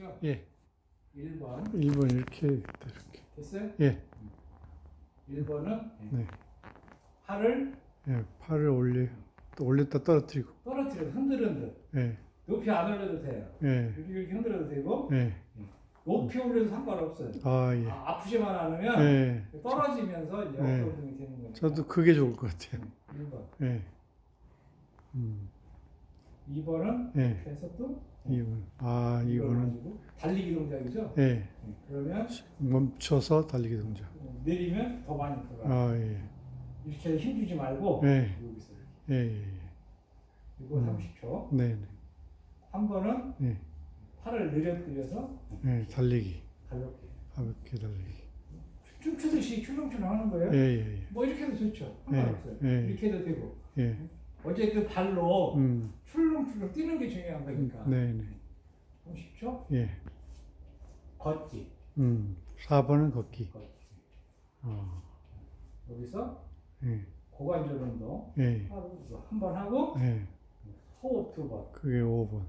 아시죠? 예. 1번 1번 이렇게 있다, 이렇게. 됐어요? 예. 1번은 네. 팔을 예. 팔을 올려. 또 올렸다 떨어뜨리고. 떨어뜨려 흔들흔들 예. 높이 안 올려도 돼요. 예. 이렇게 이렇게 흔들어도 되고 예. 높이 올려도 상관없어요. 아, 예. 아, 아프지만 않으면 예. 떨어지면서 이제 네. 어깨운동이 되는 거니까. 저도 그게 좋을 것 같아요. 1번. 예. 음. 2번은 예. 이렇게 해서 또 2번. 아, 이걸 2번은. 가지고 달리기 동작이죠. 예. 네. 그러면 멈춰서 달리기 동작. 내리면 더 많이 들어가. 아, 예. 이렇게 힘주지 말고 네. 여기서 이렇게. 예, 예, 예. 그리고 음. 30초. 네, 네. 한 번은 예. 팔을 늘려뜨려서 예. 달리기. 가볍게 가볍게 달리기. 춤추듯이 출렁출렁 하는 거예요. 예, 예, 예. 뭐 이렇게 해도 좋죠. 상관없어요. 예, 예. 이렇게 해도 되고. 예. 어쨌든 발로 음. 출렁출렁 뛰는 게 중요한 거니까. 네, 네. 30초 예. 걷기. 음. 4번은 걷기. 걷기. 어. 여기서 예. 고관절 운동 예. 한 번 하고 예. 호흡 두 번. 그게 5번.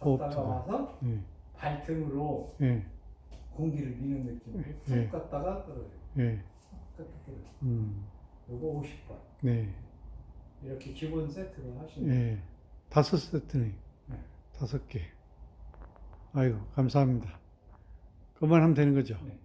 호흡 두 갔다가 번. 와서 예. 발등으로 예. 공기를 미는 느낌으로 예. 툭 갔다가 떨어져요. 예. 떨어져요. 음. 요거 50번. 네. 이렇게 기본 세트로 하시면 예. 다섯 세트네. 네. 다섯 개. 아이고, 감사합니다. 그만하면 되는 거죠? 네.